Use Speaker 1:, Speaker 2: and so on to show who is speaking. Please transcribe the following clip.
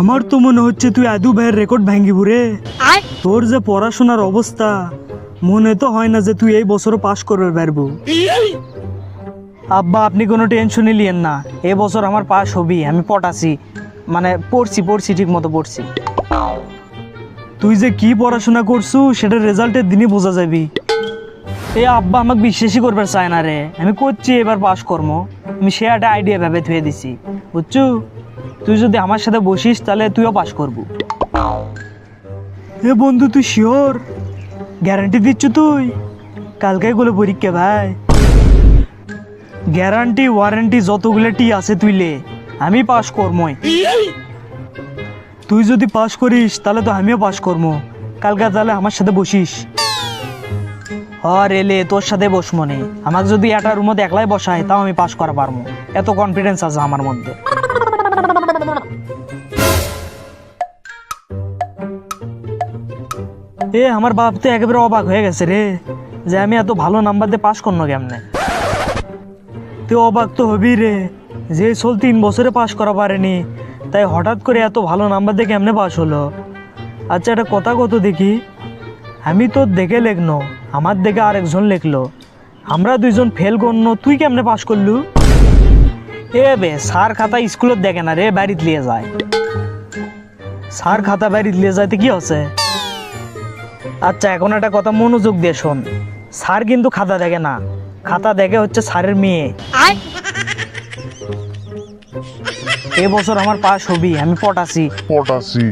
Speaker 1: আমার তো মনে হচ্ছে তুই আদু ভাইয়ের রেকর্ড ভাঙ্গিবু রে। তোর যে পড়াশোনার অবস্থা মনে তো হয় না যে তুই এই বছরও পাশ করবে পারব। আব্বা আপনি কোনো টেনশনই লিয়েন না। এ বছর আমার পাস হবি আমি পটাছি। মানে পড়ছি পড়ছি ঠিক মতো পড়ছি। তুই যে কি পড়াশোনা করছু সেটা রেজাল্টের দিনই বোঝা যাবি। এ আব্বা আমাকে বিশ্বাসই করবার চায় না রে। আমি করছি এবার পাস কর্ম। আমি সে একটা আইডিয়া ভেবে থুয়ে দিছি। বুঝছু? তুই যদি আমার সাথে বসিস, তাহলে তুইও পাস করব। এ বন্ধু, তুই শিওর গ্যারান্টি দিচ্ছ তুই? কালকে গুলো পরীক্ষা, ভাই। গ্যারান্টি ওয়ারেন্টি যতগুলো টি আছে তুই লে। আমি পাস করমই। তুই যদি পাস করিস, তাহলে তো আমিও পাস করব কালকে তাহলে আমার সাথে বসিস। হ রেলে তোর সাথে বসমো নে আমাকে যদি একটা রুমে একলাই বসায়, তাও আমি পাস করা পারব এত কনফিডেন্স আছে আমার মধ্যে। এ আমার বাপ তো একেবারে অবাক হয়ে গেছে রে, যে আমি এত ভালো নাম্বার দিয়ে পাশ করনো কেমনে? তুই অবাক তো হবি রে, যে সোল তিন বছরে পাশ করা পারেনি, তাই হঠাৎ করে এত ভালো নাম্বার দিয়ে কেমনে পাশ হলো? আচ্ছা একটা কথা কত দেখি, আমি তো দেখে লেখনো, আমার দেখে আরেকজন লেখলো, আমরা দুইজন ফেল করনো, তুই কেমনে পাশ করলু? এ বে স্যার খাতা স্কুলত দেখে না রে, বাড়িতে লিয়ে যায়। স্যার খাতা বাড়িতে লিয়ে যাইতে কি হচ্ছে? আচ্ছা এখন একটা কথা মনোযোগ দিয়ে শোন। স্যার কিন্তু খাতা দেখে না। খাতা দেখে হচ্ছে স্যারের মেয়ে। এবছর আমার পাস হবি আমি পটাসি
Speaker 2: পটাশি।